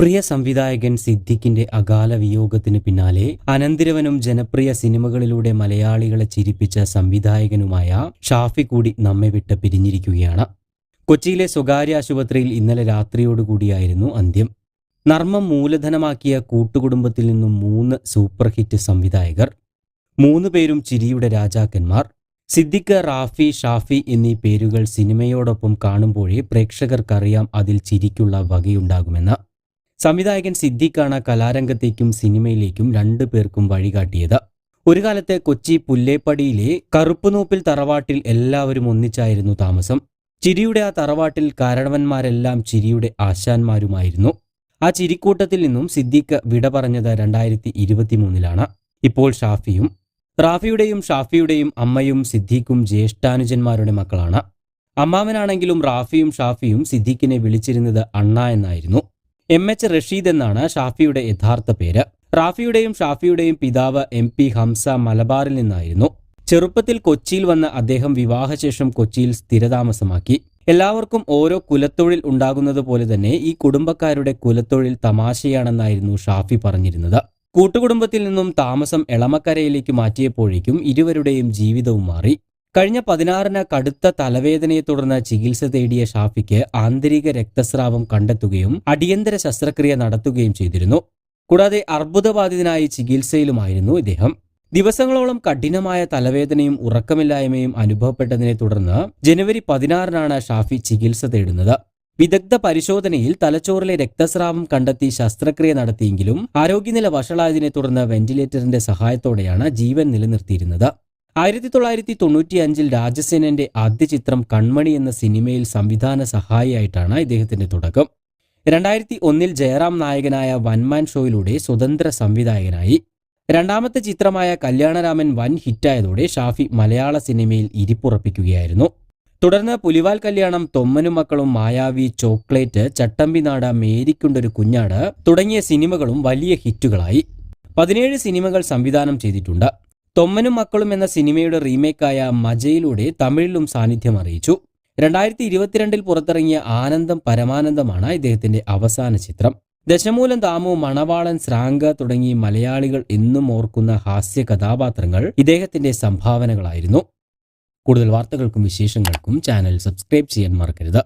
പ്രിയ സംവിധായകൻ സിദ്ദിഖിന്റെ അകാല വിയോഗത്തിന് പിന്നാലെ അനന്തിരവനും ജനപ്രിയ സിനിമകളിലൂടെ മലയാളികളെ ചിരിപ്പിച്ച സംവിധായകനുമായ ഷാഫി കൂടി നമ്മെ വിട്ട് പിരിഞ്ഞിരിക്കുകയാണ്. കൊച്ചിയിലെ സ്വകാര്യ ആശുപത്രിയിൽ ഇന്നലെ രാത്രിയോടുകൂടിയായിരുന്നു അന്ത്യം. നർമ്മം മൂലധനമാക്കിയ കൂട്ടുകുടുംബത്തിൽ നിന്നും മൂന്ന് സൂപ്പർ ഹിറ്റ് സംവിധായകർ മൂന്ന് പേരും ചിരിയുടെ രാജാക്കന്മാർ. സിദ്ദിഖ് റാഫി ഷാഫി എന്നീ പേരുകൾ സിനിമയോടൊപ്പം കാണുമ്പോഴേ പ്രേക്ഷകർക്കറിയാം അതിൽ ചിരിക്കുള്ള വകയുണ്ടാകുമെന്ന്. സംവിധായകൻ സിദ്ദിഖാണ് കലാരംഗത്തേക്കും സിനിമയിലേക്കും രണ്ടു പേർക്കും വഴികാട്ടിയത്. ഒരു കാലത്തെ കൊച്ചി പുല്ലേപ്പടിയിലെ കറുപ്പുനൂപ്പിൽ തറവാട്ടിൽ എല്ലാവരും ഒന്നിച്ചായിരുന്നു താമസം. ചിരിയുടെ ആ തറവാട്ടിൽ കാരണവന്മാരെല്ലാം ചിരിയുടെ ആശാന്മാരുമായിരുന്നു. ആ ചിരിക്കൂട്ടത്തിൽ നിന്നും സിദ്ദിഖ് വിട പറഞ്ഞത് രണ്ടായിരത്തി ഇരുപത്തിമൂന്നിലാണ് ഇപ്പോൾ ഷാഫിയും റാഫിയുടെയും ഷാഫിയുടെയും അമ്മയും സിദ്ദീഖും ജ്യേഷ്ഠാനുജന്മാരുടെ മക്കളാണ്. അമ്മാവനാണെങ്കിലും റാഫിയും ഷാഫിയും സിദ്ദീഖിനെ വിളിച്ചിരുന്നത് അണ്ണ എന്നായിരുന്നു. എം എച്ച് റഷീദ് എന്നാണ് ഷാഫിയുടെ യഥാർത്ഥ പേര്. റാഫിയുടെയും ഷാഫിയുടെയും പിതാവ് എം പി ഹംസ മലബാറിൽ നിന്നായിരുന്നു. ചെറുപ്പത്തിൽ കൊച്ചിയിൽ വന്ന അദ്ദേഹം വിവാഹശേഷം കൊച്ചിയിൽ സ്ഥിരതാമസമാക്കി. എല്ലാവർക്കും ഓരോ കുലത്തൊഴിൽ ഉണ്ടാകുന്നത് പോലെ തന്നെ ഈ കുടുംബക്കാരുടെ കുലത്തൊഴിൽ തമാശയാണെന്നായിരുന്നു ഷാഫി പറഞ്ഞിരുന്നത്. കൂട്ടുകുടുംബത്തിൽ നിന്നും താമസം എളമക്കരയിലേക്ക് മാറ്റിയപ്പോഴേക്കും ഇരുവരുടെയും ജീവിതവും മാറി. കഴിഞ്ഞ പതിനാറിന് കടുത്ത തലവേദനയെ തുടർന്ന് ചികിത്സ തേടിയ ഷാഫിക്ക് ആന്തരിക രക്തസ്രാവം കണ്ടെത്തുകയും അടിയന്തര ശസ്ത്രക്രിയ നടത്തുകയും ചെയ്തിരുന്നു. കൂടാതെ അർബുദബാധിതനായി ചികിത്സയിലുമായിരുന്നു ഇദ്ദേഹം. ദിവസങ്ങളോളം കഠിനമായ തലവേദനയും ഉറക്കമില്ലായ്മയും അനുഭവപ്പെട്ടതിനെ തുടർന്ന് ജനുവരി പതിനാറിനാണ് ഷാഫി ചികിത്സ തേടുന്നത്. വിദഗ്ധ പരിശോധനയിൽ തലച്ചോറിലെ രക്തസ്രാവം കണ്ടെത്തി ശസ്ത്രക്രിയ നടത്തിയെങ്കിലും ആരോഗ്യനില വഷളായതിനെ തുടർന്ന് വെന്റിലേറ്ററിന്റെ സഹായത്തോടെയാണ് ജീവൻ നിലനിർത്തിയിരുന്നത്. ആയിരത്തി തൊള്ളായിരത്തി തൊണ്ണൂറ്റി അഞ്ചിൽ രാജസേനന്റെ ആദ്യ ചിത്രം കൺമണി എന്ന സിനിമയിൽ സംവിധാന സഹായിയായിട്ടാണ് ഇദ്ദേഹത്തിന്റെ തുടക്കം. രണ്ടായിരത്തി ഒന്നിൽ ജയറാം നായകനായ വൻമാൻ ഷോയിലൂടെ സ്വതന്ത്ര സംവിധായകനായി. രണ്ടാമത്തെ ചിത്രമായ കല്യാണരാമൻ വൻ ഹിറ്റായതോടെ ഷാഫി മലയാള സിനിമയിൽ ഇരിപ്പുറപ്പിക്കുകയായിരുന്നു. തുടർന്ന് പുലിവാൽ കല്യാണം തൊമ്മനും മക്കളും മായാവി ചോക്ലേറ്റ് ചട്ടമ്പിനാട് മേരിക്കുണ്ടൊരു കുഞ്ഞാട് തുടങ്ങിയ സിനിമകളും വലിയ ഹിറ്റുകളായി. പതിനേഴ് സിനിമകൾ സംവിധാനം ചെയ്തിട്ടുണ്ട്. തൊമ്മനും മക്കളും എന്ന സിനിമയുടെ റീമേക്കായ മജയിലൂടെ തമിഴിലും സാന്നിധ്യം അറിയിച്ചു. രണ്ടായിരത്തി ഇരുപത്തിരണ്ടിൽ പുറത്തിറങ്ങിയ ആനന്ദം പരമാനന്ദമാണ് ഇദ്ദേഹത്തിന്റെ അവസാന ചിത്രം. ദശമൂലം ദാമു മണവാളൻ ശ്രാങ്ക തുടങ്ങി മലയാളികൾ എന്നും ഓർക്കുന്ന ഹാസ്യ കഥാപാത്രങ്ങൾ ഇദ്ദേഹത്തിന്റെ സംഭാവനകളായിരുന്നു. കൂടുതൽ വാർത്തകൾക്കും വിശേഷങ്ങൾക്കും ചാനൽ സബ്സ്ക്രൈബ് ചെയ്യാൻ മറക്കരുത്.